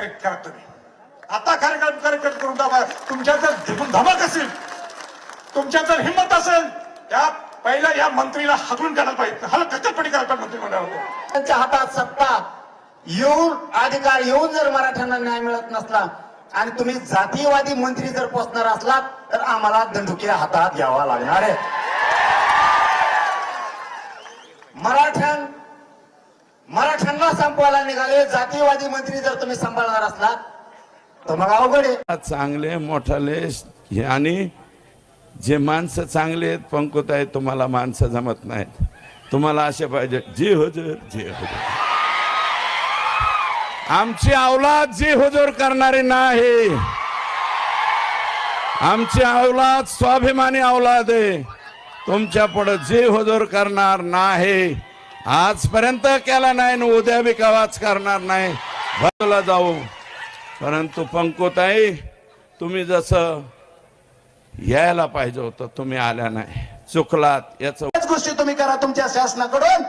Correct करा तुम्ही. आता कार्यक्रम कार्यक्रम करून दाबा. तुमच्या जर धमक असेल तुमच्या जर हिंमत असेल त्या पहिल्या या मंत्रीला हकलून करायला पाहिजे. हल कचरपटी करायला पाहिजे मंत्रिमंडळावर त्यांच्या हातात सत्ता. येऊन अधिकार येऊन जर मराठ्यांना न्याय मिळत नसला आणि तुम्ही जातीयवादी मंत्री जर पोचणार असलात तर आम्हाला दंडुकीला हातात घ्यावा लागणार आहे. मराठ्यां मराठ्यांना संपवायला निघाले. जातीयवादी मंत्री जर तुम्ही सांभाळणार असलात तर मग अवघड आहे. चांगले मोठाले आणि जे माणसं चांगले आहेत पंकुत आहेत तुम्हाला माणसं जमत नाहीत. तुम्हाला असे पाहिजे जे हुजूर जे हुजूर. आमची अवलाद जे हुजूर करणारी नाही. आमची अवलाद स्वाभिमानी अवलाद आहे. तुमच्यापुढे जे हुजूर करणार नाही. आजपर्यंत केला नाही आणि उद्या बी कवाच करणार नाही. बाजूला जाऊ. परंतु पंकुताई तुम्ही जसं यायला पाहिजे होतं तुम्ही आल्या नाही. चुकलात याच गोष्टी तुम्ही करा तुमच्या शासनाकडून.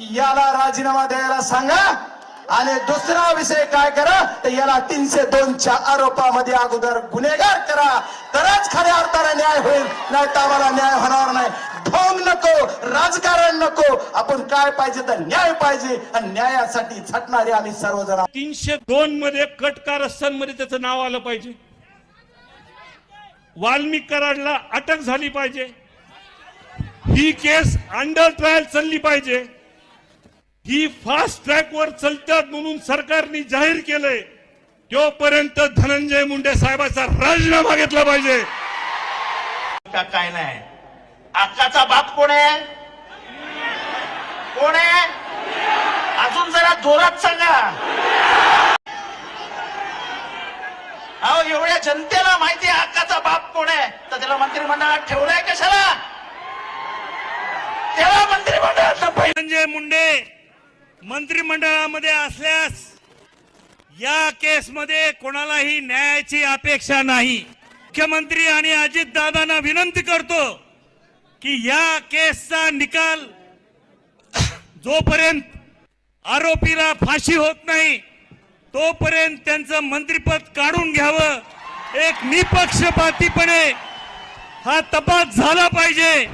याला राजीनामा द्यायला सांगा. आणि दुसरा विषय काय करा तर याला तीनशे दोनच्या आरोपामध्ये अगोदर गुन्हेगार करा. तरच खऱ्या अर्थाने न्याय होईल नाही तर आम्हाला न्याय होणार नाही. ढोंग नको राजकारण नको. आपण काय पाहिजे तर न्याय पाहिजे आणि न्यायासाठी झटणारे आम्ही सर्वजण. तीनशे दोन मध्ये कट कारस्थानमध्ये त्याचं नाव आलं पाहिजे. वाल्मिक कराडला अटक झाली पाहिजे. ही केस अंडर ट्रायल चालली पाहिजे. ही फास्ट ट्रॅक वर चालतात म्हणून सरकारने जाहीर केलंय. तोपर्यंत धनंजय मुंडे साहेबाचा राजीनामा घेतला पाहिजे. का काय नाही? अक्काचा बाप कोण आहे? कोण आहे? अजून जरा जोरात सांगा. अहो एवढ्या जनतेला माहिती आहे अक्काचा बाप कोण आहे? तर त्याला मंत्रिमंडळात ठेवलाय कशाला? त्याला मंत्रिमंडळात धनंजय मुंडे मंत्रिमंडळामध्ये असल्यास या केसमध्ये कोणालाही न्यायाची अपेक्षा नाही. मुख्यमंत्री आणि अजितदादांना विनंती करतो की या केसचा निकाल जोपर्यंत आरोपीला फाशी होत नाही तोपर्यंत त्यांचं मंत्रिपद काढून घ्यावं. एक निपक्षपातीपणे हा तपास झाला पाहिजे.